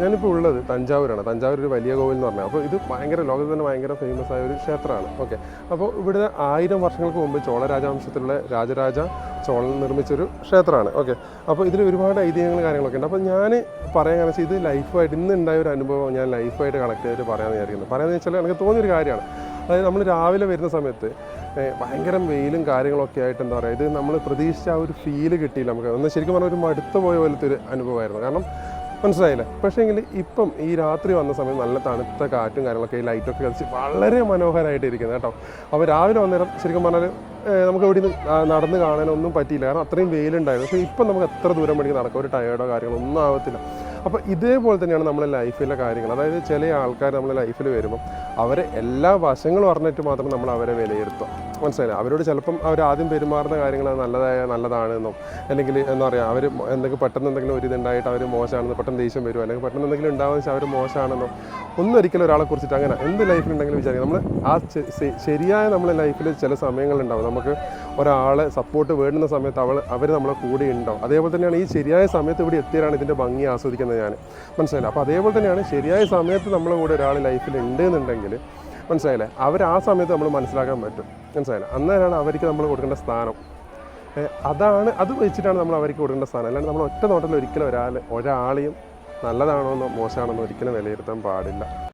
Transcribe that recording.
ഞാനിപ്പോൾ ഉള്ളത് തഞ്ചാവൂരാണ്. തഞ്ചാവൂർ ഒരു വലിയ കോവിൽ എന്ന് പറഞ്ഞാൽ അപ്പോൾ ഇത് ഭയങ്കര ലോകത്ത് തന്നെ ഭയങ്കര ഫേമസ് ആയ ഒരു ക്ഷേത്രമാണ്. ഓക്കെ അപ്പോൾ ഇവിടെ ആയിരം വർഷങ്ങൾക്ക് മുമ്പ് ചോള രാജവംശത്തിലുള്ള രാജരാജ ചോളൻ നിർമ്മിച്ചൊരു ക്ഷേത്രമാണ്. ഓക്കെ അപ്പോൾ ഇതിൽ ഒരുപാട് ഐതിഹ്യങ്ങൾ കാര്യങ്ങളൊക്കെ ഉണ്ട്. അപ്പോൾ ഞാൻ പറയാൻ വെച്ചാൽ ഇത് ലൈഫായിട്ട് ഇന്ന് ഉണ്ടായ ഒരു അനുഭവം ഞാൻ ലൈഫായിട്ട് കണക്ട് ചെയ്തിട്ട് പറയാമെന്ന് വിചാരിക്കുന്നത് പറയാമെന്ന് വെച്ചാൽ എനിക്ക് തോന്നിയൊരു കാര്യമാണ്. അതായത് നമ്മൾ രാവിലെ വരുന്ന സമയത്ത് ഭയങ്കര വെയിലും കാര്യങ്ങളൊക്കെ ആയിട്ട് എന്താ പറയുക ഇത് നമ്മൾ പ്രതീക്ഷിച്ച ആ ഒരു ഫീൽ കിട്ടിയില്ല നമുക്ക്. ഒന്ന് ശരിക്കും പറഞ്ഞാൽ ഒരു മടുത്തു പോയ പോലത്തെ ഒരു അനുഭവമായിരുന്നു. കാരണം മനസ്സിലായില്ലേ? പക്ഷേങ്കിൽ ഇപ്പം ഈ രാത്രി വന്ന സമയം നല്ല തണുത്ത കാറ്റും കാര്യങ്ങളൊക്കെ ഈ ലൈറ്റൊക്കെ കളിച്ച് വളരെ മനോഹരമായിട്ട് ഇരിക്കുന്നത് കേട്ടോ. അപ്പോൾ രാവിലെ വന്നേരം ശരിക്കും പറഞ്ഞാൽ നമുക്ക് ഇവിടെ നിന്ന് നടന്ന് കാണാനൊന്നും പറ്റിയില്ല. കാരണം അത്രയും വെയിലുണ്ടായിരുന്നു. പക്ഷേ ഇപ്പം നമുക്ക് എത്ര ദൂരം വേണമെങ്കിൽ നടക്കാം. ഒരു ടയേർഡോ കാര്യങ്ങളോ ഒന്നും ആവത്തില്ല. അപ്പോൾ ഇതേപോലെ തന്നെയാണ് നമ്മുടെ ലൈഫിലെ കാര്യങ്ങൾ. അതായത് ചില ആൾക്കാർ നമ്മുടെ ലൈഫിൽ വരുമ്പം അവരെ എല്ലാ വശങ്ങളും അറിഞ്ഞിട്ട് മാത്രം നമ്മൾ അവരെ വിലയിരുത്തുക. മനസ്സിലായില്ല? അവരോട് ചിലപ്പം അവർ ആദ്യം പെരുമാറുന്ന കാര്യങ്ങൾ നല്ലതായ നല്ലതാണെന്നോ അല്ലെങ്കിൽ എന്താ പറയുക അവർ എന്തെങ്കിലും പെട്ടെന്ന് എന്തെങ്കിലും ഒരു ഇതുണ്ടായിട്ട് അവർ മോശമാണെന്ന് പെട്ടെന്ന് ദേഷ്യം വരുമോ അല്ലെങ്കിൽ പെട്ടെന്ന് എന്തെങ്കിലും ഉണ്ടാകുന്ന വെച്ചാൽ അവർ മോശമാണെന്നോ. ഒന്നും ഒരിക്കലും ഒരാളെ കുറിച്ചിട്ട് അങ്ങനെ എന്ത് ലൈഫിലുണ്ടെങ്കിലും വിചാരിക്കും. നമ്മൾ ആ ശരിയായ നമ്മളെ ലൈഫിൽ ചില സമയങ്ങളുണ്ടാവും. നമുക്ക് ഒരാളെ സപ്പോർട്ട് വേണ്ടുന്ന സമയത്ത് അവൾ അവർ നമ്മളെ കൂടെ ഉണ്ടാവും. അതേപോലെ തന്നെയാണ് ഈ ശരിയായ സമയത്ത് ഇവിടെ എത്തിയാണ് ഇതിന്റെ ഭംഗി ആസ്വദിക്കുന്നത് ഞാൻ. മനസ്സിലായില്ല? അപ്പോൾ അതേപോലെ തന്നെയാണ് ശരിയായ സമയത്ത് നമ്മളെ കൂടെ ഒരാൾ ലൈഫിൽ ഉണ്ട് എന്നുണ്ടെങ്കിൽ മനസ്സിലായില്ലേ? അവർ ആ സമയത്ത് നമ്മൾ മനസ്സിലാക്കാൻ പറ്റും. മനസ്സിലായില്ല? അന്നേരമാണ് അവർക്ക് നമ്മൾ കൊടുക്കേണ്ട സ്ഥാനം. അതാണ് അത് വെച്ചിട്ടാണ് നമ്മൾ അവർക്ക് കൊടുക്കേണ്ട സ്ഥാനം. അല്ലാണ്ട് നമ്മൾ ഒറ്റ നോട്ടത്തിൽ ഒരിക്കലും ഒരാൾ ഒരാളെയും നല്ലതാണോ എന്നോ മോശമാണോ എന്നോ ഒരിക്കലും വിലയിരുത്താൻ പാടില്ല.